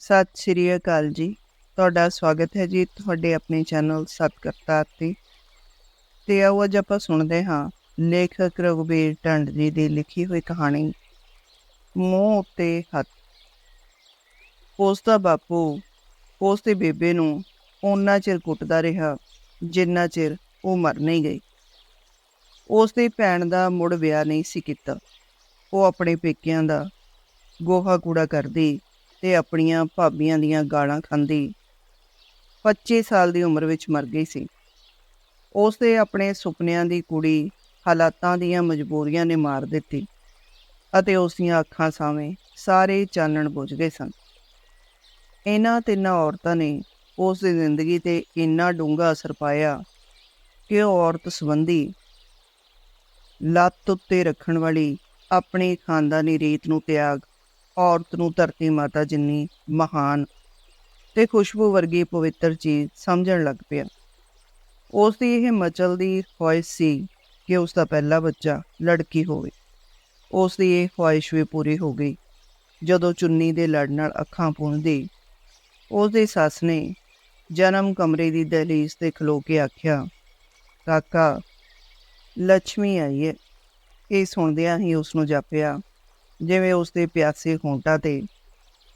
ਸਤਿ ਸ਼੍ਰੀ ਅਕਾਲ ਜੀ। ਤੁਹਾਡਾ ਸਵਾਗਤ ਹੈ ਜੀ ਤੁਹਾਡੇ ਆਪਣੇ ਚੈਨਲ ਸਤਕਰਤਾ ਤੇ। ਤੇ ਆਓ ਅੱਜ ਆਪਾਂ ਸੁਣਦੇ ਹਾਂ ਲੇਖਕ ਰਘੁਬੀਰ ਟੰਡ ਜੀ ਦੀ ਲਿਖੀ ਹੋਈ ਕਹਾਣੀ, ਮੂੰਹ ਉੱਤੇ ਹੱਥ। ਉਸ ਦਾ ਬਾਪੂ, ਉਸ ਦੀ ਬੇਬੇ ਨੂੰ ਓਨਾ ਚਿਰ ਕੁੱਟਦਾ ਰਿਹਾ ਜਿੰਨਾ ਚਿਰ ਉਹ ਮਰ ਨਹੀਂ ਗਈ। ਉਸ ਦੀ ਭੈਣ ਦਾ ਮੁੜ ਵਿਆਹ ਨਹੀਂ ਸੀ ਕੀਤਾ। ਉਹ ਆਪਣੇ ਪੇਕਿਆਂ ਦਾ ਗੋਹਾ ਕੂੜਾ ਕਰਦੀ ਤੇ ਆਪਣੀਆਂ ਭਾਬੀਆਂ ਦੀਆਂ ਗਾਲਾਂ ਖਾਂਦੀ 25 ਸਾਲ ਦੀ ਉਮਰ ਵਿੱਚ ਮਰ ਗਈ ਸੀ। ਉਸ ਦੇ ਆਪਣੇ ਸੁਪਨਿਆਂ ਦੀ ਕੁੜੀ ਹਾਲਾਤਾਂ ਦੀਆਂ ਮਜਬੂਰੀਆਂ ਨੇ ਮਾਰ ਦਿੱਤੀ ਅਤੇ ਉਸ ਦੀਆਂ ਅੱਖਾਂ ਸਾਹਮਣੇ ਸਾਰੇ ਚਾਨਣ ਬੁਝ ਗਏ ਸਨ। ਇਹਨਾਂ ਤਿੰਨਾਂ ਔਰਤਾਂ ਨੇ ਉਸ ਦੀ ਜ਼ਿੰਦਗੀ ਤੇ ਇੰਨਾ ਡੂੰਘਾ ਅਸਰ ਪਾਇਆ ਕਿ ਉਹ ਔਰਤ ਸੰਬੰਧੀ ਲੱਤ ਉੱਤੇ ਰੱਖਣ ਵਾਲੀ ਆਪਣੀ ਖਾਨਦਾਨੀ ਰੀਤ ਨੂੰ ਤਿਆਗ ਔਰਤ ਨੂੰ ਧਰਤੀ ਮਾਤਾ ਜਿੰਨੀ ਮਹਾਨ ਤੇ ਖੁਸ਼ਬੂ ਵਰਗੀ ਪਵਿੱਤਰ ਚੀਜ਼ ਸਮਝਣ ਲੱਗ ਪਿਆ। ਉਸ ਦੀ ਇਹ ਮਚਲਦੀ ਖੁਆਇਸ਼ ਸੀ ਕਿ ਉਸ ਦਾ ਪਹਿਲਾ ਬੱਚਾ ਲੜਕੀ ਹੋਵੇ। ਉਸ ਦੀ ਇਹ ਖੁਆਇਸ਼ ਵੀ ਪੂਰੀ ਹੋ ਗਈ। ਜਦੋਂ ਚੁੰਨੀ ਦੇ ਲੜ ਨਾਲ ਅੱਖਾਂ ਪੂੰਝਦੀ, ਉਸ ਦੀ ਸੱਸ ਨੇ ਜਨਮ ਕਮਰੇ ਦੀ ਦਹਲੀਜ਼ ਤੇ ਖਲੋ ਕੇ ਆਖਿਆ, ਕਾਕਾ ਲక్ష్ਮੀ ਆਈ ਹੈ ਇਹ ਸੁਣਦਿਆਂ ਹੀ ਉਸ ਨੂੰ ਜਾਪਿਆ ਜਿਵੇਂ ਉਸ ਦੇ ਪਿਆਸੇ ਹੋਂਟਾਂ ਤੇ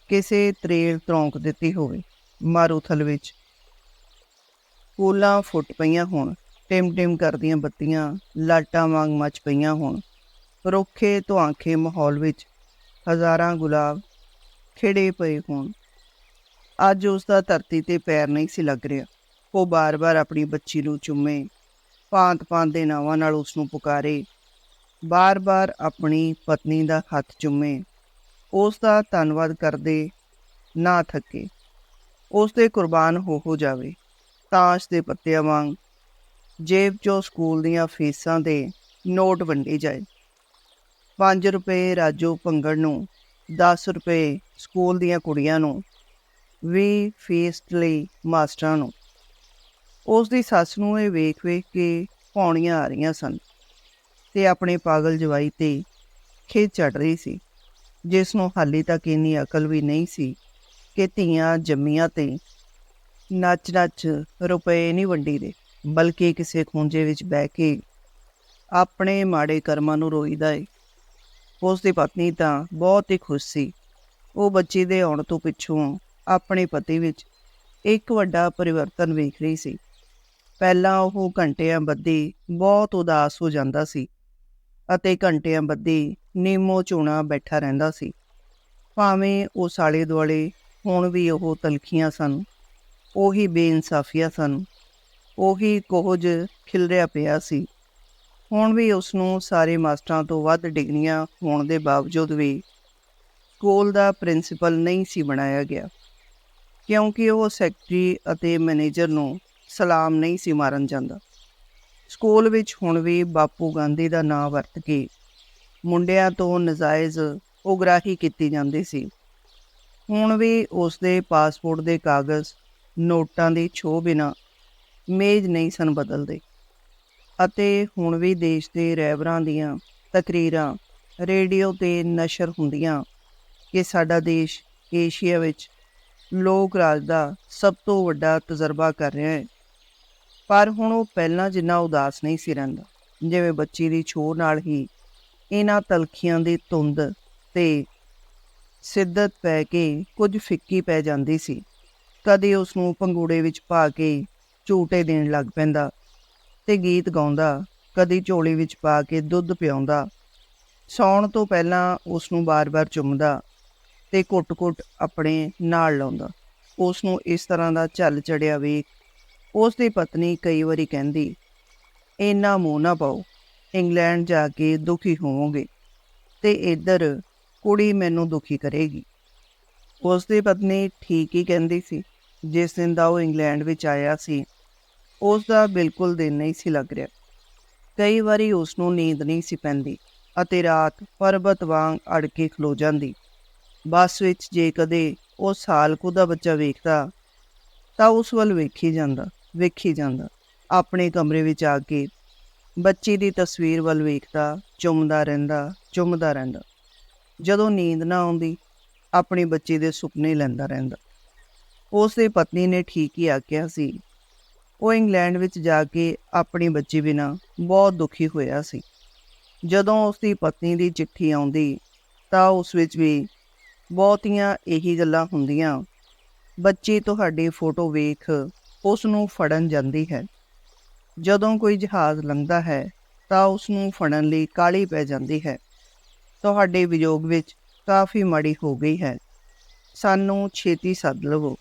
ਕਿਸੇ ਤਰੇਲ ਤਰੌਂਕ ਦਿੱਤੀ ਹੋਵੇ ਮਾਰੂਥਲ ਵਿੱਚ। ਫੂਲਾਂ ਫੁੱਟ ਪਈਆਂ ਹੋਣ ਟਿਮ ਟਿਮ ਕਰਦੀਆਂ ਬੱਤੀਆਂ, ਲਾਟਾਂ ਵਾਂਗ ਮੱਚ ਪਈਆਂ ਹੋਣ। ਰੁੱਖੇ ਧੁਆਂਖੇ ਮਾਹੌਲ ਵਿੱਚ ਹਜ਼ਾਰਾਂ ਗੁਲਾਬ ਖਿੜੇ ਪਏ ਹੋਣ। ਅੱਜ ਉਸ ਦਾ ਧਰਤੀ ਤੇ ਪੈਰ ਨਹੀਂ ਸੀ ਲੱਗ ਰਿਹਾ। ਉਹ ਬਾਰ-ਬਾਰ ਆਪਣੀ ਬੱਚੀ ਨੂੰ ਚੁੰਮੇ ਪਾਂਤ-ਪਾਂਤ ਦੇ ਨਾਵਾਂ ਨਾਲ ਉਸ ਨੂੰ ਪੁਕਾਰੇ ਬਾਰ-ਬਾਰ ਆਪਣੀ ਪਤਨੀ ਦਾ ਹੱਥ ਚੁੰਮੇ। ਉਸ ਦਾ ਧੰਨਵਾਦ ਕਰਦੇ ਨਾ ਥੱਕੇ। ਉਸ 'ਤੇ ਕੁਰਬਾਨ ਹੋ ਹੋ ਜਾਵੇ। ਤਾਸ਼ ਦੇ ਪੱਤਿਆਂ ਵਾਂਗ ਜੇਬ 'ਚੋਂ ਸਕੂਲ ਦੀਆਂ ਫੀਸਾਂ ਦੇ ਨੋਟ ਵੰਡੇ ਜਾਏ। 5 ਰੁਪਏ ਰਾਜੂ ਭੰਗੜ ਨੂੰ 10 ਰੁਪਏ ਸਕੂਲ ਦੀਆਂ ਕੁੜੀਆਂ ਨੂੰ 20 ਫੀਸ ਲਈ ਮਾਸਟਰਾਂ ਨੂੰ। ਉਸ ਦੀ ਸੱਸ ਨੂੰ ਇਹ ਵੇਖ ਵੇਖ ਕੇ ਪੌਣੀਆਂ ਆ ਰਹੀਆਂ ਸਨ। ਤੇ ਆਪਣੇ ਪਾਗਲ ਜਵਾਈ ਤੇ ਖੇਤ ਚੜ ਰਹੀ ਸੀ ਜਿਸ ਨੂੰ ਹਾਲੇ ਤੱਕ ਇੰਨੀ ਅਕਲ ਵੀ ਨਹੀਂ ਸੀ ਕਿ ਧੀਆਂ ਜੰਮੀਆਂ ਤੇ ਨੱਚ ਨੱਚ ਰੁਪਏ ਨਹੀਂ ਵੰਡੀ ਦੇ ਬਲਕਿ ਕਿਸੇ ਖੂੰਜੇ ਵਿੱਚ ਬਹਿ ਕੇ ਆਪਣੇ ਮਾੜੇ ਕਰਮਾਂ ਨੂੰ ਰੋਈਦਾ ਏ। ਉਸ ਦੀ ਪਤਨੀ ਤਾਂ ਬਹੁਤ ਹੀ ਖੁਸ਼ ਸੀ। ਉਹ ਬੱਚੇ ਦੇ ਆਉਣ ਤੋਂ ਪਿੱਛੋਂ ਆਪਣੇ ਪਤੀ ਵਿੱਚ ਇੱਕ ਵੱਡਾ ਪਰਿਵਰਤਨ ਵੇਖ ਰਹੀ ਸੀ। ਪਹਿਲਾਂ ਉਹ ਘੰਟਿਆਂ ਬੱਧੀ ਬਹੁਤ ਉਦਾਸ ਹੋ ਜਾਂਦਾ ਸੀ। ਅਤੇ ਘੰਟਿਆਂ ਬੱਧੀ ਨੀਮੋ ਚੋਣਾ ਬੈਠਾ ਰਹਿੰਦਾ ਸੀ। ਭਾਵੇਂ ਉਹ ਸਾਲੇ ਦੁਆਲੇ ਹੁਣ ਵੀ ਉਹ ਤਲਖੀਆਂ ਸਨ, ਉਹੀ ਬੇਇਨਸਾਫੀਆਂ ਸਨ, ਉਹੀ ਕੋਹਜ ਖਿਲਰਿਆ ਪਿਆ ਸੀ। ਹੁਣ ਵੀ ਉਸ ਨੂੰ ਸਾਰੇ ਮਾਸਟਰਾਂ ਤੋਂ ਵੱਧ ਡਿਗਰੀਆਂ ਹੋਣ ਦੇ ਬਾਵਜੂਦ ਵੀ ਸਕੂਲ ਦਾ ਪ੍ਰਿੰਸੀਪਲ ਨਹੀਂ ਸੀ ਬਣਾਇਆ ਗਿਆ, ਕਿਉਂਕਿ ਉਹ ਸੈਕਟਰੀ ਅਤੇ ਮੈਨੇਜਰ ਨੂੰ ਸਲਾਮ ਨਹੀਂ ਸੀ ਮਾਰਨ ਜਾਂਦਾ। ਸਕੂਲ ਵਿੱਚ ਹੁਣ ਵੀ ਬਾਪੂ ਗਾਂਧੀ ਦਾ ਨਾਂ ਵਰਤ ਕੇ ਮੁੰਡਿਆਂ ਤੋਂ ਨਜਾਇਜ਼ ਉਗਰਾਹੀ ਕੀਤੀ ਜਾਂਦੀ ਸੀ। ਹੁਣ ਵੀ ਉਸ ਦੇ ਪਾਸਪੋਰਟ ਦੇ ਕਾਗਜ਼ ਨੋਟਾਂ ਦੀ ਛੋਹ ਬਿਨਾ ਮੇਜ਼ ਨਹੀਂ ਸਨ ਬਦਲਦੇ ਅਤੇ ਹੁਣ ਵੀ ਦੇਸ਼ ਦੇ ਰਹਿਬਰਾਂ ਦੀਆਂ ਤਕਰੀਰਾਂ ਰੇਡੀਓ ਤੇ ਨਸ਼ਰ ਹੁੰਦੀਆਂ ਕਿ ਸਾਡਾ ਦੇਸ਼ ਏਸ਼ੀਆ ਵਿੱਚ ਲੋਕ ਰਾਜ ਦਾ ਸਭ ਤੋਂ ਵੱਡਾ ਤਜਰਬਾ ਕਰ ਰਿਹਾ ਹੈ। ਪਰ ਹੁਣ ਉਹ ਪਹਿਲਾਂ ਜਿੰਨਾ ਉਦਾਸ ਨਹੀਂ ਸੀ ਰਹਿੰਦਾ, ਜਿਵੇਂ ਬੱਚੀ ਦੀ ਛੋਹ ਨਾਲ ਹੀ ਇਹਨਾਂ ਤਲਖੀਆਂ ਦੀ ਧੁੰਦ ਤੇ ਸਿੱਧਤ ਪੈ ਕੇ ਕੁਝ ਫਿੱਕੀ ਪੈ ਜਾਂਦੀ ਸੀ। ਕਦੇ ਉਸ ਨੂੰ ਪੰਗੂੜੇ ਵਿੱਚ ਪਾ ਕੇ ਝੂਟੇ ਦੇਣ ਲੱਗ ਪੈਂਦਾ ਤੇ ਗੀਤ ਗਾਉਂਦਾ, ਕਦੀ ਝੋਲੀ ਵਿੱਚ ਪਾ ਕੇ ਦੁੱਧ ਪਿਆਉਂਦਾ। ਸੌਣ ਤੋਂ ਪਹਿਲਾਂ ਉਸ ਨੂੰ ਬਾਰ-ਬਾਰ ਚੁੰਮਦਾ ਤੇ ਕੁੱਟ-ਕੁੱਟ ਆਪਣੇ ਨਾਲ ਲਾਉਂਦਾ। ਉਸ ਨੂੰ ਇਸ ਤਰ੍ਹਾਂ ਦਾ ਝੱਲ ਚੜਿਆ ਵੇਖ ਉਸ ਦੀ ਪਤਨੀ ਕਈ ਵਾਰੀ ਕਹਿੰਦੀ, ਇੰਨਾ ਮੂੰਹ ਨਾ ਪਾਓ, ਇੰਗਲੈਂਡ ਜਾ ਕੇ ਦੁਖੀ ਹੋਵੋਗੇ ਤੇ ਇੱਧਰ ਕੁੜੀ ਮੈਨੂੰ ਦੁਖੀ ਕਰੇਗੀ। ਉਸ ਦੀ ਪਤਨੀ ਠੀਕ ਹੀ ਕਹਿੰਦੀ ਸੀ, ਜਿਸ ਦਿਨ ਦਾ ਉਹ ਇੰਗਲੈਂਡ ਵਿੱਚ ਆਇਆ ਸੀ ਉਸ ਦਾ ਬਿਲਕੁਲ ਦਿਨ ਨਹੀਂ ਸੀ ਲੱਗ ਰਿਹਾ। ਕਈ ਵਾਰੀ ਉਸ ਨੂੰ ਨੀਂਦ ਨਹੀਂ ਸੀ ਪੈਂਦੀ ਅਤੇ ਰਾਤ ਪਰਬਤ ਵਾਂਗ ਅੜ ਕੇ ਖਲੋ ਜਾਂਦੀ। ਬੱਸ ਵਿੱਚ ਜੇ ਕਦੇ ਉਹ ਸਾਲ ਕੁ ਦਾ ਬੱਚਾ ਵੇਖਦਾ, ਤਾਂ ਉਸ ਵੱਲ ਵੇਖੀ ਜਾਂਦਾ। ਵੇਖੀ ਜਾਂਦਾ। ਆਪਣੇ ਕਮਰੇ ਵਿੱਚ ਆ ਕੇ ਬੱਚੀ ਦੀ ਤਸਵੀਰ ਵੱਲ ਵੇਖਦਾ, ਚੁੰਮਦਾ ਰਹਿੰਦਾ ਚੁੰਮਦਾ ਰਹਿੰਦਾ। ਜਦੋਂ ਨੀਂਦ ਨਾ ਆਉਂਦੀ, ਆਪਣੀ ਬੱਚੀ ਦੇ ਸੁਪਨੇ ਲੈਂਦਾ ਰਹਿੰਦਾ। ਉਸ ਦੀ ਪਤਨੀ ਨੇ ਠੀਕ ਹੀ ਆਖਿਆ ਸੀ। ਉਹ ਇੰਗਲੈਂਡ ਵਿੱਚ ਜਾ ਕੇ ਆਪਣੀ ਬੱਚੀ ਬਿਨਾਂ ਬਹੁਤ ਦੁਖੀ ਹੋਇਆ ਸੀ। ਜਦੋਂ ਉਸ ਦੀ ਪਤਨੀ ਦੀ ਚਿੱਠੀ ਆਉਂਦੀ, ਤਾਂ ਉਸ ਵਿੱਚ ਵੀ ਬਹੁਤੀਆਂ ਇਹੀ ਗੱਲਾਂ ਹੁੰਦੀਆਂ, ਬੱਚੀ, ਤੁਹਾਡੀ ਫੋਟੋ ਵੇਖ ਉਸ ਨੂੰ ਫੜਨ ਜਾਂਦੀ ਹੈ। ਜਦੋਂ ਕੋਈ ਜਹਾਜ਼ ਲੰਘਦਾ ਹੈ, ਤਾਂ ਉਸ ਨੂੰ ਫੜਨ ਲਈ ਕਾਲੀ ਪੈ ਜਾਂਦੀ ਹੈ। ਤੁਹਾਡੇ ਵਿਯੋਗ ਵਿੱਚ ਕਾਫੀ ਮਾੜੀ ਹੋ ਗਈ ਹੈ। ਸਾਨੂੰ ਛੇਤੀ ਸੱਦ ਲਵੋ।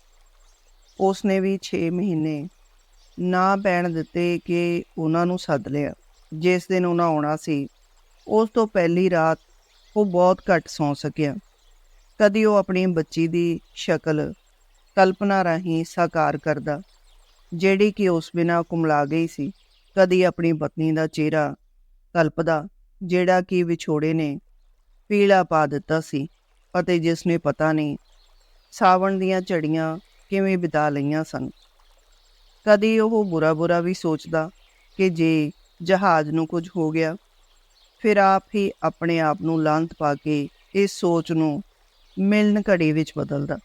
ਉਸ ਨੇ ਵੀ 6 ਮਹੀਨੇ ਨਾ ਪੈਣ ਦਿੱਤੇ ਕਿ ਉਹਨਾਂ ਨੂੰ ਸੱਦ ਲਿਆ। ਜਿਸ ਦਿਨ ਉਹਨਾਂ ਆਉਣਾ ਸੀ, ਉਸ ਤੋਂ ਪਹਿਲੀ ਰਾਤ ਉਹ ਬਹੁਤ ਘੱਟ ਸੌਂ ਸਕਿਆ। ਕਦੀ ਉਹ ਆਪਣੀ ਬੱਚੀ ਦੀ ਸ਼ਕਲ ਕਲਪਨਾ ਰਾਹੀਂ ਸਾਕਾਰ ਕਰਦਾ। ਜਿਹੜੀ ਕਿ ਉਸ ਬਿਨਾਂ ਕੁਮਲਾ ਗਈ ਸੀ, ਕਦੀ ਆਪਣੀ ਪਤਨੀ ਦਾ ਚਿਹਰਾ ਕਲਪਦਾ ਜਿਹੜਾ ਕਿ ਵਿਛੋੜੇ ਨੇ ਪੀਲਾ ਪਾ ਦਿੱਤਾ ਸੀ ਅਤੇ ਜਿਸ ਨੇ ਪਤਾ ਨਹੀਂ ਸਾਵਣ ਦੀਆਂ ਝੜੀਆਂ ਕਿਵੇਂ ਬਿਤਾ ਲਈਆਂ ਸਨ। ਕਦੀ ਉਹ ਬੁਰਾ ਬੁਰਾ ਵੀ ਸੋਚਦਾ ਕਿ ਜੇ ਜਹਾਜ਼ ਨੂੰ ਕੁਝ ਹੋ ਗਿਆ, ਫਿਰ ਆਪ ਹੀ ਆਪਣੇ ਆਪ ਨੂੰ ਲਾਂਤ ਪਾ ਕੇ ਇਸ ਸੋਚ ਨੂੰ ਮਿਲਣ ਘੜੀ ਵਿੱਚ ਬਦਲਦਾ।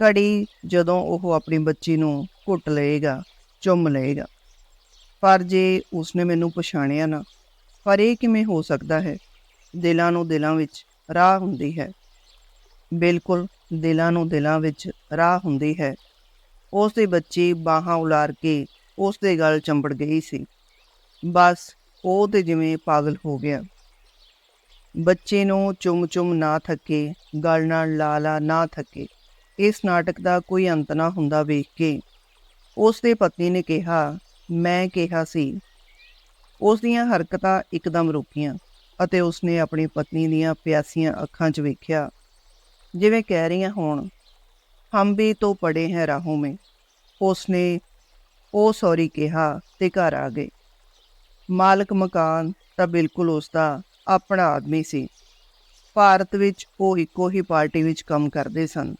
ਘੜੀ ਜਦੋਂ ਉਹ ਆਪਣੀ ਬੱਚੀ ਨੂੰ ਘੁੱਟ ਲਏਗਾ, ਚੁੰਮ ਲਏਗਾ। ਪਰ ਜੇ ਉਸਨੇ ਮੈਨੂੰ ਪਛਾਣਿਆ ਨਾ, ਪਰ ਇਹ ਕਿਵੇਂ ਹੋ ਸਕਦਾ ਹੈ? ਦਿਲਾਂ ਨੂੰ ਦਿਲਾਂ ਵਿੱਚ ਰਾਹ ਹੁੰਦੀ ਹੈ। ਬਿਲਕੁਲ ਦਿਲਾਂ ਨੂੰ ਦਿਲਾਂ ਵਿੱਚ ਰਾਹ ਹੁੰਦੀ ਹੈ। ਉਸ ਦੇ ਬੱਚੀ ਬਾਹਾਂ ਉਲਾਰ ਕੇ ਉਸ ਦੇ ਗਲ ਚੰਬੜ ਗਈ ਸੀ। ਬਸ ਉਹ ਤੇ ਜਿਵੇਂ ਪਾਗਲ ਹੋ ਗਿਆ। ਬੱਚੇ ਨੂੰ ਚੁੰਮ-ਚੁੰਮ ਨਾ ਥੱਕੇ, ਗਲ ਨਾਲ ਲਾਲਾ ਨਾ ਥੱਕੇ। ਇਸ ਨਾਟਕ ਦਾ ਕੋਈ ਅੰਤ ਨਾ ਹੁੰਦਾ ਵੇਖ ਕੇ ਉਸ ਦੇ ਪਤਨੀ ਨੇ ਕਿਹਾ, ਮੈਂ ਕਿਹਾ ਸੀ। ਉਸ ਦੀਆਂ ਹਰਕਤਾਂ ਇੱਕਦਮ ਰੁਕੀਆਂ ਅਤੇ ਉਸਨੇ ਆਪਣੀ ਪਤਨੀ ਦੀਆਂ ਪਿਆਸੀਆਂ ਅੱਖਾਂ 'ਚ ਵੇਖਿਆ, ਜਿਵੇਂ ਕਹਿ ਰਹੀਆਂ ਹੋਣ, ਹਮ ਵੀ ਤੋਂ ਪੜੇ ਹੈ ਰਾਹੋਂ ਮੇ। ਉਸਨੇ, ਉਹ ਸੌਰੀ ਕਿਹਾ ਤੇ ਘਰ ਆ ਗਏ। ਮਾਲਕ ਮਕਾਨ ਤਾਂ ਬਿਲਕੁਲ ਉਸ ਦਾ ਆਪਣਾ ਆਦਮੀ ਸੀ। ਭਾਰਤ ਵਿੱਚ ਉਹ ਇੱਕੋ ਹੀ ਪਾਰਟੀ ਵਿੱਚ ਕੰਮ ਕਰਦੇ ਸਨ।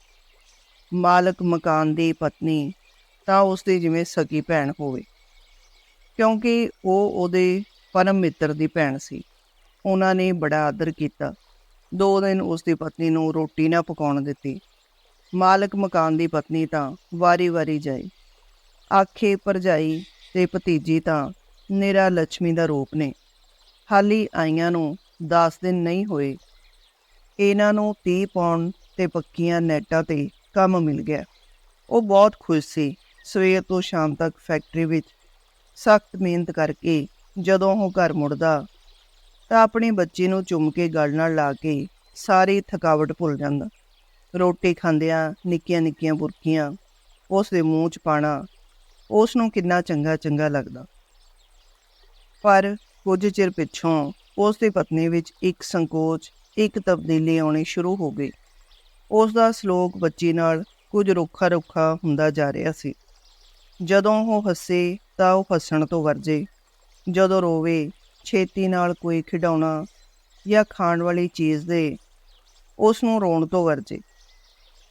ਮਾਲਕ ਮਕਾਨ ਦੀ ਪਤਨੀ ਤਾਂ ਉਸ ਦੀ ਜਿਵੇਂ ਸਕੀ ਭੈਣ ਹੋਵੇ। ਕਿਉਂਕਿ ਉਹ ਉਹਦੇ ਪਰਮ ਮਿੱਤਰ ਦੀ ਭੈਣ ਸੀ। ਉਹਨਾਂ ਨੇ ਬੜਾ ਆਦਰ ਕੀਤਾ। ਦੋ ਦਿਨ ਉਸ ਦੀ ਪਤਨੀ ਨੂੰ ਰੋਟੀ ਨਾ ਪਕਾਉਣ ਦਿੱਤੀ। ਮਾਲਕ ਮਕਾਨ ਦੀ ਪਤਨੀ ਤਾਂ ਵਾਰੀ-ਵਾਰੀ ਜਾਈ। ਆਖੇ, ਭਰਜਾਈ ਤੇ ਭਤੀਜੀ ਤਾਂ ਨਿਰਾ ਲక్ష్ਮੀ ਦਾ ਰੂਪ ਨੇ। ਹਾਲੀ ਆਈਆਂ ਨੂੰ 10 ਦਿਨ ਨਹੀਂ ਹੋਏ। ਇਹਨਾਂ ਨੂੰ 30 ਪੌਂਡ ਤੇ ਪੱਕੀਆਂ ਨੈਟਾਂ ਤੇ ਕੰਮ ਮਿਲ ਗਿਆ। ਉਹ ਬਹੁਤ ਖੁਸ਼ ਸੀ। ਸਵੇਰ ਤੋਂ ਸ਼ਾਮ ਤੱਕ ਫੈਕਟਰੀ ਵਿੱਚ ਸਖਤ ਮਿਹਨਤ ਕਰਕੇ ਜਦੋਂ ਉਹ ਘਰ ਮੁੜਦਾ ਤਾਂ ਆਪਣੀ ਬੱਚੀ ਨੂੰ ਚੁੰਮ ਕੇ ਗਲ ਨਾਲ ਲਾ ਕੇ ਸਾਰੀ ਥਕਾਵਟ ਭੁੱਲ ਜਾਂਦਾ। ਰੋਟੀ ਖਾਂਦਿਆਂ ਨਿੱਕੀਆਂ ਨਿੱਕੀਆਂ ਬੁਰਕੀਆਂ ਉਸ ਦੇ ਮੂੰਹ 'ਚ ਪਾਣਾ ਉਸ ਨੂੰ ਕਿੰਨਾ ਚੰਗਾ ਚੰਗਾ ਲੱਗਦਾ। ਪਰ ਕੁਝ ਚਿਰ ਪਿੱਛੋਂ ਉਸ ਦੀ ਪਤਨੀ ਵਿੱਚ ਇੱਕ ਸੰਕੋਚ, ਇੱਕ ਤਬਦੀਲੀ ਆਉਣੀ ਸ਼ੁਰੂ ਹੋ ਗਈ। ਉਸ ਦਾ ਸਲੋਕ ਬੱਚੀ ਨਾਲ ਕੁਝ ਰੁੱਖਾ ਰੁੱਖਾ ਹੁੰਦਾ ਜਾ ਰਿਹਾ ਸੀ। ਜਦੋਂ ਉਹ ਹੱਸੇ ਤਾਂ ਉਹ ਹੱਸਣ ਤੋਂ ਵਰਜੇ। ਜਦੋਂ ਰੋਵੇ, ਛੇਤੀ ਨਾਲ ਕੋਈ ਖਿਡੌਣਾ ਜਾਂ ਖਾਣ ਵਾਲੀ ਚੀਜ਼ ਦੇ, ਉਸ ਨੂੰ ਰੋਣ ਤੋਂ ਵਰਜੇ।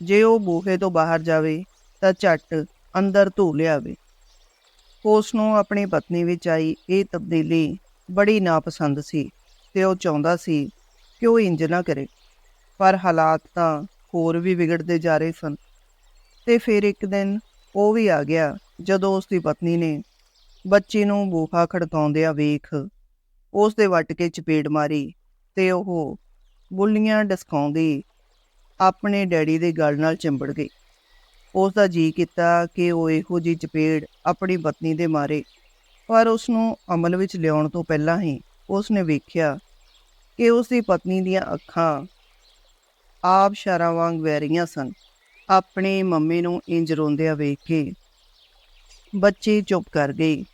ਜੇ ਉਹ ਬੂਹੇ ਤੋਂ ਬਾਹਰ ਜਾਵੇ ਤਾਂ ਝੱਟ ਅੰਦਰ ਧੂ ਲਿਆਵੇ। ਉਸ ਨੂੰ ਆਪਣੀ ਪਤਨੀ ਵਿੱਚ ਆਈ ਇਹ ਤਬਦੀਲੀ ਬੜੀ ਨਾਪਸੰਦ ਸੀ ਤੇ ਉਹ ਚਾਹੁੰਦਾ ਸੀ ਕਿ ਉਹ ਇੰਜ ਨਾ ਕਰੇ। ਪਰ ਹਾਲਾਤ ਤਾਂ ਹੋਰ ਵੀ ਵਿਗੜਦੇ ਜਾ ਰਹੇ ਸਨ। ਤੇ ਫਿਰ ਇੱਕ ਦਿਨ ਉਹ ਵੀ ਆ ਗਿਆ ਜਦੋਂ ਉਸ ਦੀ ਪਤਨੀ ਨੇ ਬੱਚੀ ਨੂੰ ਬੂਹਾ ਖੜਕਾਉਂਦਿਆਂ ਵੇਖ ਉਸ ਦੇ ਵੱਟ ਕੇ ਚਪੇੜ ਮਾਰੀ ਤੇ ਉਹ ਬੁੱਲੀਆਂ ਡਸਕਾਉਂਦੀ ਆਪਣੇ ਡੈਡੀ ਦੇ ਗਲ ਨਾਲ ਚਿੰਬੜ ਗਈ। ਉਸ ਦਾ ਜੀ ਕੀਤਾ ਕਿ ਉਹ ਇਹੋ ਜੀ ਚਪੇੜ ਆਪਣੀ ਪਤਨੀ ਦੇ ਮਾਰੇ, ਪਰ ਉਸ ਨੂੰ ਅਮਲ ਵਿੱਚ ਲਿਆਉਣ ਤੋਂ ਪਹਿਲਾਂ ਹੀ ਉਸ ਨੇ ਵੇਖਿਆ ਕਿ ਉਸ ਦੀ ਪਤਨੀ ਦੀਆਂ ਅੱਖਾਂ ਆਪ ਸ਼ਰਾਂ ਵਾਂਗ ਵਹਿ ਰਹੀਆਂ ਸਨ। ਆਪਣੀ ਮੰਮੀ ਨੂੰ ਇੰਜ ਰੋਂਦਿਆਂ ਵੇਖ ਕੇ ਬੱਚੀ ਚੁੱਪ ਕਰ ਗਈ।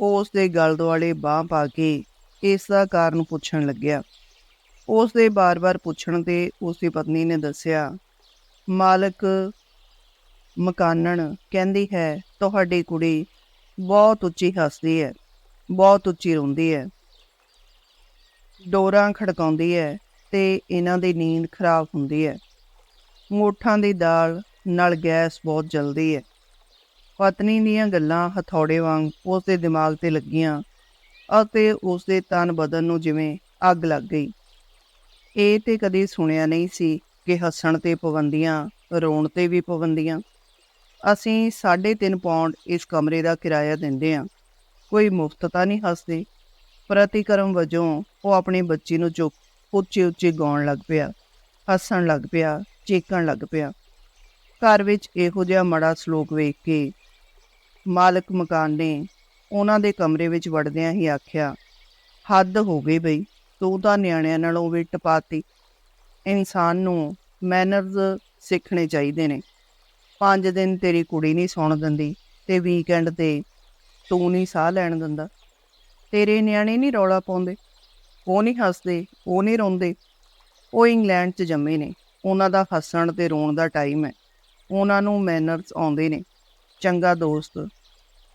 ਉਹ ਉਸ ਦੇ ਗਲ ਦੁਆਲੇ ਬਾਹ ਪਾ ਕੇ ਇਸ ਦਾ ਕਾਰਨ ਪੁੱਛਣ ਲੱਗਿਆ। ਉਸ ਦੇ ਬਾਰ-ਬਾਰ ਪੁੱਛਣ ਤੇ ਉਸ ਦੀ ਪਤਨੀ ਨੇ ਦੱਸਿਆ, ਮਾਲਕ ਮਕਾਨਣ ਕਹਿੰਦੀ ਹੈ, ਤੁਹਾਡੀ ਕੁੜੀ ਬਹੁਤ ਉੱਚੀ ਹੱਸਦੀ ਹੈ, ਬਹੁਤ ਉੱਚੀ ਰੋਂਦੀ ਹੈ। ਡੋਰਾਂ ਖੜਕਾਉਂਦੀ ਹੈ ਤੇ ਇਹਨਾਂ ਦੀ ਨੀਂਦ ਖਰਾਬ ਹੁੰਦੀ ਹੈ। ਮੋਠਾਂ ਦੀ ਦਾਲ ਨਾਲ ਗੈਸ ਬਹੁਤ ਜਲਦੀ ਹੈ। ਪਤਨੀ ਦੀਆਂ ਗੱਲਾਂ ਹਥੌੜੇ ਵਾਂਗ ਉਸ ਦੇ ਦਿਮਾਗ ਤੇ ਲੱਗੀਆਂ ਅਤੇ ਉਸ ਦੇ ਤਨ ਬਦਨ ਨੂੰ ਜਿਵੇਂ ਅੱਗ ਲੱਗ ਗਈ। ਇਹ ਤੇ ਕਦੇ ਸੁਣਿਆ ਨਹੀਂ ਸੀ ਕਿ ਹੱਸਣ ਤੇ ਪਾਬੰਦੀਆਂ, ਰੋਣ ਤੇ ਵੀ ਪਾਬੰਦੀਆਂ। ਅਸੀਂ 3.5 ਪਾਉਂਡ ਇਸ ਕਮਰੇ ਦਾ ਕਿਰਾਇਆ ਦਿੰਦੇ ਹਾਂ। ਕੋਈ ਮੁਫਤ ਤਾਂ ਨਹੀਂ ਹੱਸਦੇ। ਪ੍ਰਤੀਕਰਮ ਵਜੋਂ ਉਹ ਆਪਣੀ ਬੱਚੀ ਨੂੰ ਚੁੱਕ ਉੱਚੇ ਉੱਚੇ ਗਾਉਣ ਲੱਗ ਪਿਆ, ਹੱਸਣ ਲੱਗ ਪਿਆ, ਚੀਕਣ ਲੱਗ ਪਿਆ। ਘਰ ਵਿੱਚ ਇਹੋ ਜਿਹਾ ਮੜਾ ਸਲੋਕ ਵੇਖ ਕੇ ਮਾਲਕ ਮਕਾਨ ਨੇ ਉਹਨਾਂ ਦੇ ਕਮਰੇ ਵਿੱਚ ਵੜਦਿਆਂ ਹੀ ਆਖਿਆ, ਹੱਦ ਹੋ ਗਈ ਬਈ, ਤੂੰ ਤਾਂ ਨਿਆਣਿਆਂ ਨਾਲੋਂ ਵੀ ਟਪਾਤੀ। ਇਨਸਾਨ ਨੂੰ ਮੈਨਰਜ਼ ਸਿੱਖਣੇ ਚਾਹੀਦੇ ਨੇ। ਪੰਜ ਦਿਨ ਤੇਰੀ ਕੁੜੀ ਨਹੀਂ ਸੌਣ ਦਿੰਦੀ ਤੇ ਵੀਕਐਂਡ ਤੇ ਤੂੰ ਨਹੀਂ ਸਾਹ ਲੈਣ ਦਿੰਦਾ। ਤੇਰੇ ਨਿਆਣੇ ਨਹੀਂ ਰੌਲਾ ਪਾਉਂਦੇ, ਉਹ ਨਹੀਂ ਹੱਸਦੇ, ਉਹ ਨਹੀਂ ਰੋਂਦੇ। ਉਹ ਇੰਗਲੈਂਡ 'ਚ ਜੰਮੇ ਨੇ। ਉਹਨਾਂ ਦਾ ਹੱਸਣ ਤੇ ਰੋਣ ਦਾ ਟਾਈਮ ਹੈ। ਉਹਨਾਂ ਨੂੰ ਮੈਨਰਸ ਆਉਂਦੇ ਨੇ। ਚੰਗਾ ਦੋਸਤ,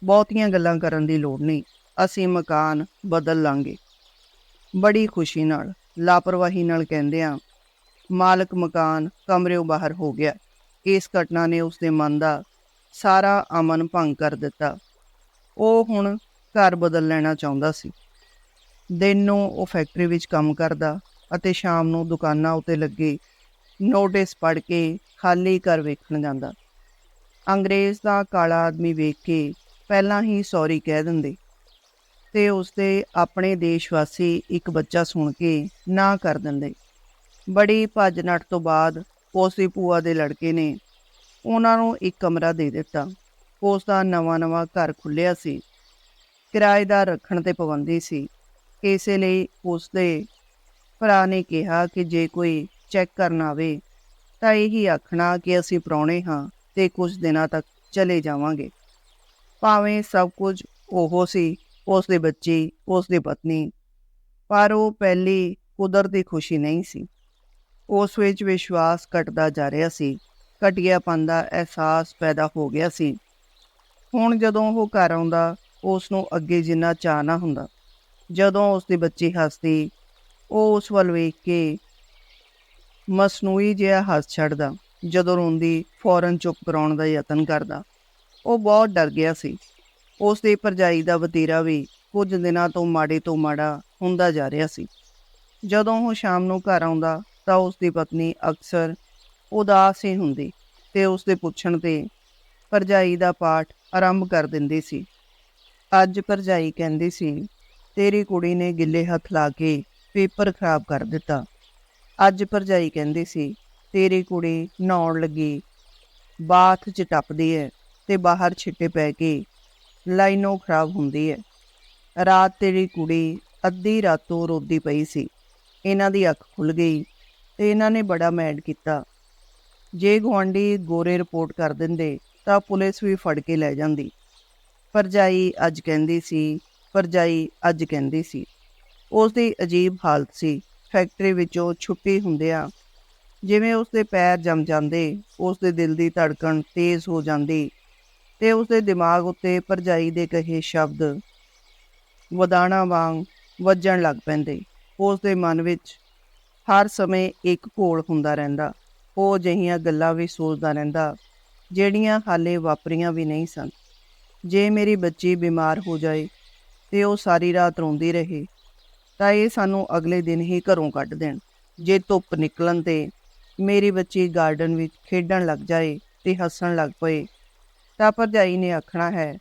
ਬਹੁਤੀਆਂ ਗੱਲਾਂ ਕਰਨ ਦੀ ਲੋੜ ਨਹੀਂ, ਅਸੀਂ ਮਕਾਨ ਬਦਲ ਲਾਂਗੇ। ਬੜੀ ਖੁਸ਼ੀ ਨਾਲ, ਲਾਪਰਵਾਹੀ ਨਾਲ ਕਹਿੰਦੇ ਆ ਮਾਲਕ ਮਕਾਨ ਕਮਰਿਓਂ ਬਾਹਰ ਹੋ ਗਿਆ। ਇਸ ਘਟਨਾ ਨੇ ਉਸਦੇ ਮਨ ਦਾ ਸਾਰਾ ਅਮਨ ਭੰਗ ਕਰ ਦਿੱਤਾ। ਉਹ ਹੁਣ ਘਰ ਬਦਲ ਲੈਣਾ ਚਾਹੁੰਦਾ ਸੀ। ਦਿਨ ਨੂੰ ਉਹ ਫੈਕਟਰੀ ਵਿੱਚ ਕੰਮ ਕਰਦਾ ਅਤੇ ਸ਼ਾਮ ਨੂੰ ਦੁਕਾਨਾਂ ਉੱਤੇ ਲੱਗੇ ਨੋਟਿਸ ਪੜ੍ਹ ਕੇ ਖਾਲੀ ਘਰ ਵੇਖਣ ਜਾਂਦਾ। ਅੰਗਰੇਜ਼ ਦਾ ਕਾਲਾ ਆਦਮੀ ਵੇਖ ਕੇ ਪਹਿਲਾਂ ਹੀ ਸੌਰੀ ਕਹਿ ਦਿੰਦੇ ਤੇ ਉਸਦੇ ਆਪਣੇ ਦੇਸ਼ ਵਾਸੀ ਇੱਕ ਬੱਚਾ ਸੁਣ ਕੇ ਨਾ ਕਰ ਦਿੰਦੇ। ਬੜੀ ਭੱਜ ਨੱਟ ਤੋਂ ਬਾਅਦ ਉਸ ਦੀ ਭੂਆ ਦੇ ਲੜਕੇ ਨੇ ਉਹਨਾਂ ਨੂੰ ਇੱਕ ਕਮਰਾ ਦੇ ਦਿੱਤਾ। ਉਸ ਦਾ ਨਵਾਂ-ਨਵਾਂ ਘਰ ਖੁੱਲਿਆ ਸੀ। ਕਿਰਾਏਦਾਰ ਰੱਖਣ ਤੇ ਪਾਬੰਦੀ ਸੀ। ਇਸੇ ਲਈ ਉਸ ਦੇ ਭਰਾ ਨੇ ਕਿਹਾ ਕਿ ਜੇ ਕੋਈ ਚੈੱਕ ਕਰਨ ਆਵੇ ਤਾਂ ਇਹੀ ਆਖਣਾ ਕਿ ਅਸੀਂ ਪ੍ਰਾਹੁਣੇ ਹਾਂ। ਤੇ ਕੁਝ ਦਿਨਾਂ ਤੱਕ ਚਲੇ ਜਾਵਾਂਗੇ। ਭਾਵੇਂ ਸਭ ਕੁਝ ਉਹ ਸੀ, ਉਸ ਦੇ ਬੱਚੇ, ਉਸ ਦੀ ਪਤਨੀ, ਪਰ ਉਹ ਪਹਿਲੀ ਕੁਦਰਤੀ ਖੁਸ਼ੀ ਨਹੀਂ ਸੀ। ਉਸ ਵਿੱਚ ਵਿਸ਼ਵਾਸ ਘਟਦਾ ਜਾ ਰਿਹਾ ਸੀ ਘਟੀਆਪਨ ਦਾ ਅਹਿਸਾਸ ਪੈਦਾ ਹੋ ਗਿਆ ਸੀ। ਹੁਣ ਜਦੋਂ ਉਹ ਘਰ ਆਉਂਦਾ, ਉਸ ਨੂੰ ਅੱਗੇ ਜਿੰਨਾ ਚਾਅ ਨਾ ਹੁੰਦਾ। ਜਦੋਂ ਉਸ ਦੀ ਬੱਚੀ ਹੱਸਦੀ, ਉਹ ਉਸ ਵੱਲ ਵੇਖ ਕੇ ਮਸਨੂਈ ਜਿਹਾ ਹੱਸ ਛੱਡਦਾ। ਜਦੋਂ ਰੋਂਦੀ ਫੌਰਨ ਚੁੱਪ ਕਰਾਉਣ ਦਾ ਯਤਨ ਕਰਦਾ। ਉਹ ਬਹੁਤ ਡਰ ਗਿਆ ਸੀ। ਉਸ ਦੀ ਭਰਜਾਈ ਦਾ ਵਤੀਰਾ ਵੀ ਕੁਝ ਦਿਨਾਂ ਤੋਂ ਮਾੜੇ ਤੋਂ ਮਾੜਾ ਹੁੰਦਾ ਜਾ ਰਿਹਾ ਸੀ। ਜਦੋਂ ਉਹ ਸ਼ਾਮ ਨੂੰ ਘਰ ਆਉਂਦਾ ਤਾਂ ਉਸ ਦੀ ਪਤਨੀ ਅਕਸਰ ਉਦਾਸ ਹੀ ਹੁੰਦੀ ਤੇ ਉਸ ਦੇ ਪੁੱਛਣ ਤੇ ਭਰਜਾਈ ਦਾ ਪਾਠ ਆਰੰਭ ਕਰ ਦਿੰਦੀ ਸੀ। ਅੱਜ ਭਰਜਾਈ ਕਹਿੰਦੀ ਸੀ, ਤੇਰੀ ਕੁੜੀ ਨੇ ਗਿੱਲੇ ਹੱਥ ਲਾ ਕੇ ਪੇਪਰ ਖਰਾਬ ਕਰ ਦਿੱਤਾ। ਅੱਜ ਭਰਜਾਈ ਕਹਿੰਦੀ ਸੀ ਤੇਰੀ ਕੁੜੀ ਨਹਾਉਣ ਲੱਗੀ। ਬਾਥ 'ਚ ਟੱਪਦੀ ਹੈ ਤੇ ਬਾਹਰ ਛਿੱਟੇ ਪੈ ਕੇ ਲਾਈਨੋ ਖਰਾਬ ਹੁੰਦੀ ਹੈ ਰਾਤ ਤੇਰੀ ਕੁੜੀ ਅੱਧੀ ਰਾਤੋਂ ਰੋਦੀ ਪਈ ਸੀ। ਇਹਨਾਂ ਦੀ ਅੱਖ ਖੁੱਲ ਗਈ ਤੇ ਇਹਨਾਂ ਨੇ ਬੜਾ ਮੈਡ ਕੀਤਾ। ਜੇ ਗੁਆਂਢੀ ਗੋਰੇ ਰਿਪੋਰਟ ਕਰ ਦਿੰਦੇ ਤਾਂ ਪੁਲਿਸ ਵੀ ਫੜ ਕੇ ਲੈ ਜਾਂਦੀ। ਭਰਜਾਈ ਅੱਜ ਕਹਿੰਦੀ ਸੀ, ਭਰਜਾਈ ਅੱਜ ਕਹਿੰਦੀ ਸੀ। ਉਸ ਦੀ ਅਜੀਬ ਹਾਲਤ ਸੀ। ਫੈਕਟਰੀ ਵਿੱਚੋਂ ਛੁੱਟੀ ਹੁੰਦਿਆਂ ਜਿਵੇਂ ਉਸ ਦੇ ਪੈਰ ਜੰਮ ਜਾਂਦੇ ਉਸ ਦੇ ਦਿਲ ਦੀ ਧੜਕਣ ਤੇਜ਼ ਹੋ ਜਾਂਦੀ ਤੇ ਉਸ ਦੇ ਦਿਮਾਗ ਉੱਤੇ ਭਰਜਾਈ ਦੇ ਕਹੇ ਸ਼ਬਦ ਵਦਾਣਾ ਵਾਂਗ ਵੱਜਣ ਲੱਗ ਪੈਂਦੇ। ਉਸ ਦੇ ਮਨ ਵਿੱਚ ਹਰ ਸਮੇਂ ਇੱਕ ਘੋਲ ਹੁੰਦਾ ਰਹਿੰਦਾ, ਉਹ ਜਿਹੀਆਂ ਗੱਲਾਂ ਵੀ ਸੋਚਦਾ ਰਹਿੰਦਾ, ਜਿਹੜੀਆਂ ਹਾਲੇ ਵਾਪਰੀਆਂ ਵੀ ਨਹੀਂ ਸਨ। ਜੇ ਮੇਰੀ ਬੱਚੀ ਬਿਮਾਰ ਹੋ ਜਾਏ ਤੇ ਉਹ ਸਾਰੀ ਰਾਤ ਰੋਂਦੀ ਰਹੇ, ਤਾਂ ਇਹ ਸਾਨੂੰ ਅਗਲੇ ਦਿਨ ਹੀ ਘਰੋਂ ਕੱਢ ਦੇਣ। ਜੇ ਧੁੱਪ ਨਿਕਲਣ ਤੇ ਮੇਰੀ ਬੱਚੀ ਗਾਰਡਨ ਵਿੱਚ ਖੇਡਣ ਲੱਗ ਜਾਏ ਤੇ ਹੱਸਣ ਲੱਗ ਪਏ, ਤਾਂ ਭਰਜਾਈ ਨੇ ਆਖਣਾ ਹੈ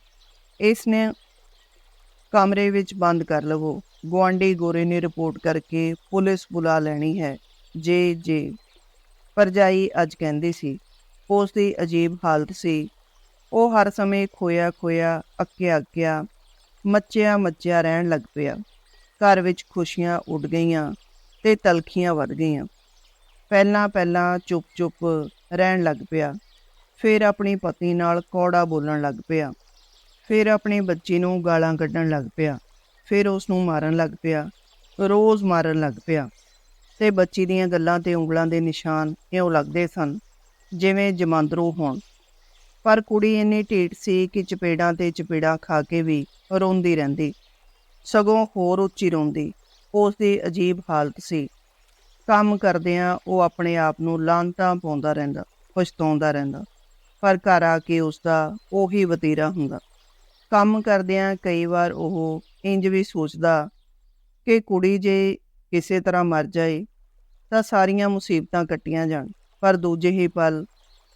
ਇਸ ਨੇ ਕਮਰੇ ਵਿੱਚ ਬੰਦ ਕਰ ਲਵੋ। ਗੁਆਂਢੀ ਗੋਰੇ ਨੇ ਰਿਪੋਰਟ ਕਰਕੇ ਪੁਲਿਸ ਬੁਲਾ ਲੈਣੀ ਹੈ। ਜੇ ਜੇ। ਭਰਜਾਈ ਅੱਜ ਕਹਿੰਦੀ ਸੀ, ਉਸ ਦੀ ਅਜੀਬ ਹਾਲਤ ਸੀ। ਉਹ ਹਰ ਸਮੇਂ ਖੋਇਆ ਖੋਇਆ, ਅੱਕਿਆ ਅੱਕਿਆ, ਮੱਚਿਆ ਮੱਚਿਆ ਰਹਿਣ ਲੱਗ ਪਿਆ। ਘਰ ਵਿੱਚ ਖੁਸ਼ੀਆਂ ਉੱਡ ਗਈਆਂ ਤੇ ਤਲਖੀਆਂ ਵੱਧ ਗਈਆਂ। ਪਹਿਲਾਂ ਪਹਿਲਾਂ ਚੁੱਪ-ਚੁੱਪ ਰਹਿਣ ਲੱਗ ਪਿਆ। ਫਿਰ ਆਪਣੀ ਪਤਨੀ ਨਾਲ ਕੌੜਾ ਬੋਲਣ ਲੱਗ ਪਿਆ। ਫਿਰ ਆਪਣੀ ਬੱਚੀ ਨੂੰ ਗਾਲਾਂ ਕੱਢਣ ਲੱਗ ਪਿਆ। ਫਿਰ ਉਸ ਨੂੰ ਮਾਰਨ ਲੱਗ ਪਿਆ। ਰੋਜ਼ ਮਾਰਨ ਲੱਗ ਪਿਆ। ਤੇ ਬੱਚੀ ਦੀਆਂ ਗੱਲਾਂ ਤੇ ਉਂਗਲਾਂ ਦੇ ਨਿਸ਼ਾਨ ਇਉਂ ਲੱਗਦੇ ਸਨ, ਜਿਵੇਂ ਜਮਾਂਦਰੂ ਹੋਣ। ਪਰ ਕੁੜੀ ਇੰਨੀ ਢੀਠ ਸੀ ਕਿ ਚਪੇੜਾਂ ਤੇ ਚਪੇੜਾ ਖਾ ਕੇ ਵੀ ਰੋਂਦੀ ਰਹਿੰਦੀ। ਸਗੋਂ ਹੋਰ ਉੱਚੀ ਰੋਂਦੀ। ਉਸ ਦੀ ਅਜੀਬ ਹਾਲਤ ਸੀ। ਕੰਮ ਕਰਦਿਆਂ ਉਹ ਆਪਣੇ ਆਪ ਨੂੰ ਲਾਂਤਾਂ ਪਾਉਂਦਾ ਰਹਿੰਦਾ, ਪਛਤਾਉਂਦਾ ਰਹਿੰਦਾ। ਪਰ ਘਰ ਆ ਕੇ ਉਸ ਦਾ ਉਹੀ ਵਤੀਰਾ ਹੁੰਦਾ। ਕੰਮ ਕਰਦਿਆਂ ਕਈ ਵਾਰ ਉਹ ਇੰਜ ਵੀ ਸੋਚਦਾ ਕਿ ਕੁੜੀ ਜੇ ਕਿਸੇ ਤਰ੍ਹਾਂ ਮਰ ਜਾਏ, ਤਾਂ ਸਾਰੀਆਂ ਮੁਸੀਬਤਾਂ ਕੱਟੀਆਂ ਜਾਣ। ਪਰ ਦੂਜੇ ਹੀ ਪਲ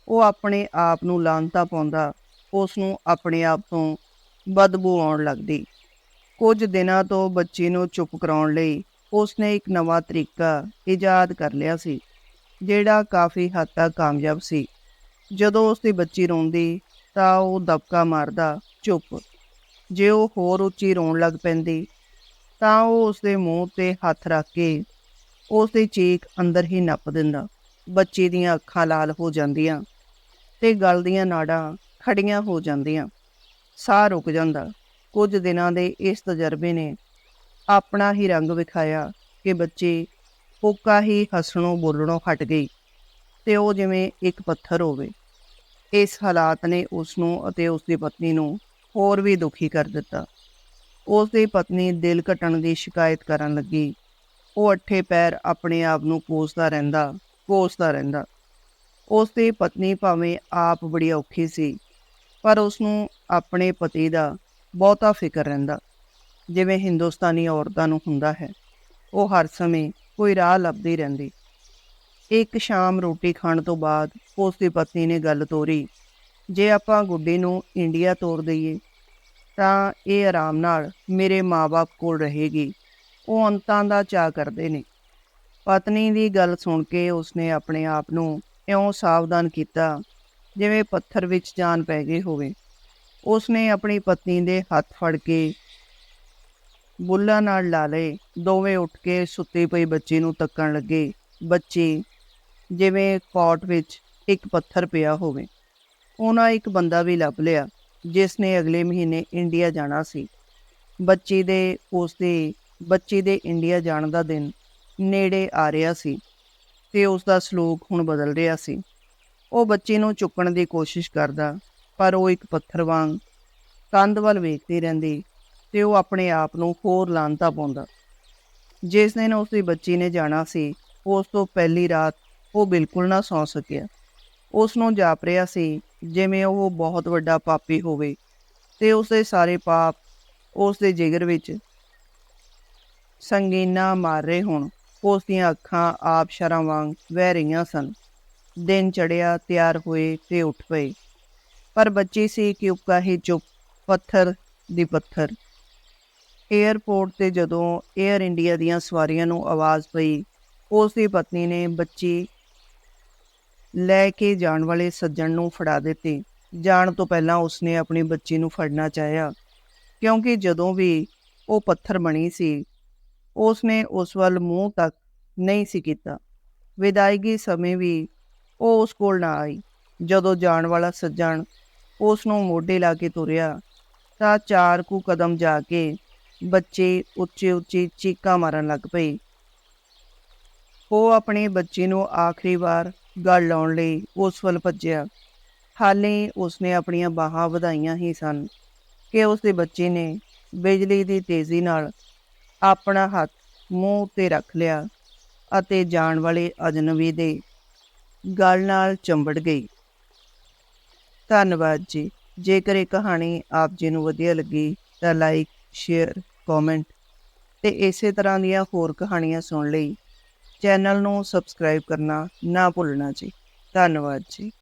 ਉਹ ਆਪਣੇ ਆਪ ਨੂੰ ਲਾਂਤਾ ਪਾਉਂਦਾ ਉਸ ਨੂੰ ਆਪਣੇ ਆਪ ਤੋਂ ਬਦਬੂ ਆਉਣ ਲੱਗਦੀ। ਕੁਝ ਦਿਨਾਂ ਤੋਂ ਬੱਚੀ ਨੂੰ ਚੁੱਪ ਕਰਾਉਣ ਲਈ ਉਸਨੇ ਇੱਕ ਨਵਾਂ ਤਰੀਕਾ ਇਜਾਦ ਕਰ ਲਿਆ ਸੀ, ਜਿਹੜਾ ਕਾਫੀ ਹੱਦ ਤੱਕ ਕਾਮਯਾਬ ਸੀ। ਜਦੋਂ ਉਸਦੀ ਬੱਚੀ ਰੋਂਦੀ, ਤਾਂ ਉਹ ਦਬਕਾ ਮਾਰਦਾ, ਚੁੱਪ। ਜੇ ਉਹ ਹੋਰ ਉੱਚੀ ਰੋਣ ਲੱਗ ਪੈਂਦੀ, ਤਾਂ ਉਹ ਉਸਦੇ ਮੂੰਹ ਤੇ ਹੱਥ ਰੱਖ ਕੇ ਉਸਦੀ ਚੀਕ ਅੰਦਰ ਹੀ ਨੱਪ ਦਿੰਦਾ। ਬੱਚੀ ਦੀਆਂ ਅੱਖਾਂ ਲਾਲ ਹੋ ਜਾਂਦੀਆਂ ਤੇ ਗਲ ਦੀਆਂ ਨਾੜਾਂ ਖੜੀਆਂ ਹੋ ਜਾਂਦੀਆਂ। ਸਾਹ ਰੁਕ ਜਾਂਦਾ। ਕੁਝ ਦਿਨਾਂ ਦੇ ਇਸ ਤਜਰਬੇ ਨੇ ਆਪਣਾ ਹੀ ਰੰਗ ਵਿਖਾਇਆ ਕਿ ਬੱਚੇ ਪੋਕਾ ਹੀ ਹੱਸਣੋਂ ਬੋਲਣੋਂ ਹਟ ਗਈ ਤੇ ਉਹ ਜਿਵੇਂ ਇੱਕ ਪੱਥਰ ਹੋਵੇ। ਇਸ ਹਾਲਾਤ ਨੇ ਉਸ ਨੂੰ ਅਤੇ ਉਸ ਦੀ ਪਤਨੀ ਨੂੰ ਹੋਰ ਵੀ ਦੁਖੀ ਕਰ ਦਿੱਤਾ। ਉਸ ਦੀ ਪਤਨੀ ਦਿਲ ਘਟਣ ਦੀ ਸ਼ਿਕਾਇਤ ਕਰਨ ਲੱਗੀ। ਉਹ ਅੱਠੇ ਪੈਰ ਆਪਣੇ ਆਪ ਨੂੰ ਕੋਸਦਾ ਰਹਿੰਦਾ ਕੋਸਦਾ ਰਹਿੰਦਾ। ਉਸ ਦੀ ਪਤਨੀ ਭਾਵੇਂ ਆਪ ਬੜੀ ਔਖੀ ਸੀ, ਪਰ ਉਸ ਨੂੰ ਆਪਣੇ ਪਤੀ ਦਾ ਬਹੁਤਾ ਫਿਕਰ ਰਹਿੰਦਾ। ਜਿਵੇਂ ਹਿੰਦੁਸਤਾਨੀ ਔਰਤਾਂ ਨੂੰ ਹੁੰਦਾ ਹੈ, ਉਹ ਹਰ ਸਮੇਂ ਕੋਈ ਰਾਹ ਲੱਭਦੀ ਰਹਿੰਦੀ। ਇੱਕ ਸ਼ਾਮ ਰੋਟੀ ਖਾਣ ਤੋਂ ਬਾਅਦ ਉਸ ਦੀ ਪਤਨੀ ਨੇ ਗੱਲ ਤੋਰੀ, ਜੇ ਆਪਾਂ ਗੁੱਡੀ ਨੂੰ ਇੰਡੀਆ ਤੋਰ ਦਈਏ, ਤਾਂ ਇਹ ਆਰਾਮ ਨਾਲ ਮੇਰੇ ਮਾਪੇ ਕੋਲ ਰਹੇਗੀ, ਉਹ ਅੰਤਾਂ ਦਾ ਚਾਹ ਕਰਦੇ ਨੇ। ਪਤਨੀ ਦੀ ਗੱਲ ਸੁਣ ਕੇ ਉਸਨੇ ਆਪਣੇ ਆਪ ਨੂੰ ਇਉਂ ਸਾਵਧਾਨ ਕੀਤਾ, ਜਿਵੇਂ ਪੱਥਰ ਵਿੱਚ ਜਾਨ ਪੈ ਗਈ ਹੋਵੇ। ਉਸਨੇ ਆਪਣੀ ਪਤਨੀ ਦੇ ਹੱਥ ਫੜ ਕੇ ਬੁੱਲਾਂ ਨਾਲ ਲਾ ਲਏ ਦੋਵੇਂ ਉੱਠ ਕੇ ਸੁੱਤੀ ਪਈ ਬੱਚੀ ਨੂੰ ਤੱਕਣ ਲੱਗੇ। ਬੱਚੀ, ਜਿਵੇਂ ਕੋਟ ਵਿੱਚ ਇੱਕ ਪੱਥਰ ਪਿਆ ਹੋਵੇ। ਉਹਨਾਂ ਇੱਕ ਬੰਦਾ ਵੀ ਲੱਭ ਲਿਆ, ਜਿਸ ਨੇ ਅਗਲੇ ਮਹੀਨੇ ਇੰਡੀਆ ਜਾਣਾ ਸੀ। ਬੱਚੀ ਦੇ, ਉਸ ਦੇ, ਬੱਚੀ ਦੇ ਇੰਡੀਆ ਜਾਣ ਦਾ ਦਿਨ ਨੇੜੇ ਆ ਰਿਹਾ ਸੀ ਤੇ ਉਸ ਦਾ ਸਲੂਕ ਹੁਣ ਬਦਲ ਰਿਹਾ ਸੀ। ਉਹ ਬੱਚੀ ਨੂੰ ਚੁੱਕਣ ਦੀ ਕੋਸ਼ਿਸ਼ ਕਰਦਾ, ਪਰ ਉਹ ਇੱਕ ਪੱਥਰ ਵਾਂਗ ਕੰਧ ਵੱਲ ਵੇਖਦੀ ਰਹਿੰਦੀ ਤੇ ਉਹ ਆਪਣੇ ਆਪ ਨੂੰ ਹੋਰ ਲਾਂਤਾ ਪਾਉਂਦਾ। ਜਿਸ ਦਿਨ ਉਸ ਦੀ ਬੱਚੀ ਨੇ ਜਾਣਾ ਸੀ, ਉਸ ਤੋਂ ਪਹਿਲੀ ਰਾਤ ਉਹ ਬਿਲਕੁਲ ਨਾ ਸੌਂ ਸਕਿਆ। ਉਸ ਨੂੰ ਜਾਪ ਰਿਹਾ ਸੀ, ਜਿਵੇਂ ਉਹ ਬਹੁਤ ਵੱਡਾ ਪਾਪੀ ਹੋਵੇ ਤੇ ਉਸ ਦੇ ਸਾਰੇ ਪਾਪ ਉਸ ਦੇ ਜਿਗਰ ਵਿੱਚ ਸੰਗੀਨਾ ਮਾਰ ਰਹੇ ਹੋਣ। ਉਸ ਦੀਆਂ ਅੱਖਾਂ ਆਪ ਸ਼ਰਾਂ ਵਾਂਗ ਵਹਿ ਰਹੀਆਂ ਸਨ। ਦਿਨ ਚੜਿਆ ਤਿਆਰ ਹੋਏ ਤੇ ਉੱਠ ਪਏ। ਪਰ ਬੱਚੀ ਸੀ ਕਿ ਉੱਕਾ ਹੀ ਚੁੱਪ, ਪੱਥਰ ਦੀ ਪੱਥਰ। ਏਅਰਪੋਰਟ ਤੇ ਜਦੋਂ 에ਅਰ ਇੰਡੀਆ ਦੀਆਂ ਸਵਾਰੀਆਂ ਨੂੰ ਆਵਾਜ਼ ਪਈ, ਉਸ ਦੀ ਪਤਨੀ ਨੇ ਬੱਚੀ ਲੈ ਕੇ ਜਾਣ ਵਾਲੇ ਸੱਜਣ ਨੂੰ ਫੜਾ ਦਿੱਤੀ। ਜਾਣ ਤੋਂ ਪਹਿਲਾਂ ਉਸਨੇ ਆਪਣੀ ਬੱਚੀ ਨੂੰ ਫੜਨਾ ਚਾਹਿਆ, ਕਿਉਂਕਿ ਜਦੋਂ ਵੀ ਉਹ ਪੱਥਰ ਬਣੀ ਸੀ, ਉਸਨੇ ਉਸ ਵੱਲ ਮੂੰਹ ਤੱਕ ਨਹੀਂ ਸੀ ਕੀਤਾ। ਵਿਦਾਇਗੀ ਸਮੇਂ ਵੀ ਉਹ ਉਸ ਕੋਲ ਨਾ ਆਈ। ਜਦੋਂ ਜਾਣ ਵਾਲਾ ਸੱਜਣ ਉਸ ਨੂੰ ਮੋਢੇ ਲਾ ਕੇ ਤੁਰਿਆ, ਤਾਂ ਚਾਰ ਕੁ ਕਦਮ ਜਾ ਕੇ ਬੱਚੇ ਉੱਚੀ ਉੱਚੀ ਚੀਕਾਂ ਮਾਰਨ ਲੱਗ ਪਏ। ਉਹ ਆਪਣੇ ਬੱਚੇ ਨੂੰ ਆਖਰੀ ਵਾਰ ਗੱਲ ਲਾਉਣ ਲਈ ਉਸ ਵੱਲ ਭੱਜਿਆ। ਹਾਲੇ ਉਸਨੇ ਆਪਣੀਆਂ ਬਾਹਾਂ ਵਧਾਈਆਂ ਹੀ ਸਨ ਕਿ ਉਸਦੇ ਬੱਚੇ ਨੇ ਬਿਜਲੀ ਦੀ ਤੇਜ਼ੀ ਨਾਲ ਆਪਣਾ ਹੱਥ ਮੂੰਹ ਤੇ ਰੱਖ ਲਿਆ ਅਤੇ ਜਾਣ ਵਾਲੇ ਅਜਨਬੀ ਦੇ ਗਲ ਨਾਲ ਚੰਬੜ ਗਈ। ਧੰਨਵਾਦ ਜੀ। ਜੇਕਰ ਇਹ ਕਹਾਣੀ ਆਪ ਜੀ ਨੂੰ ਵਧੀਆ ਲੱਗੀ ਤਾਂ ਲਾਈਕ ਸ਼ੇਅਰ ਕਮੈਂਟ ਤੇ ਇਸੇ ਤਰ੍ਹਾਂ ਦੀਆਂ ਹੋਰ ਕਹਾਣੀਆਂ ਸੁਣਨ ਲਈ ਚੈਨਲ ਨੂੰ ਸਬਸਕ੍ਰਾਈਬ ਕਰਨਾ ਨਾ ਭੁੱਲਣਾ ਜੀ। ਧੰਨਵਾਦ ਜੀ।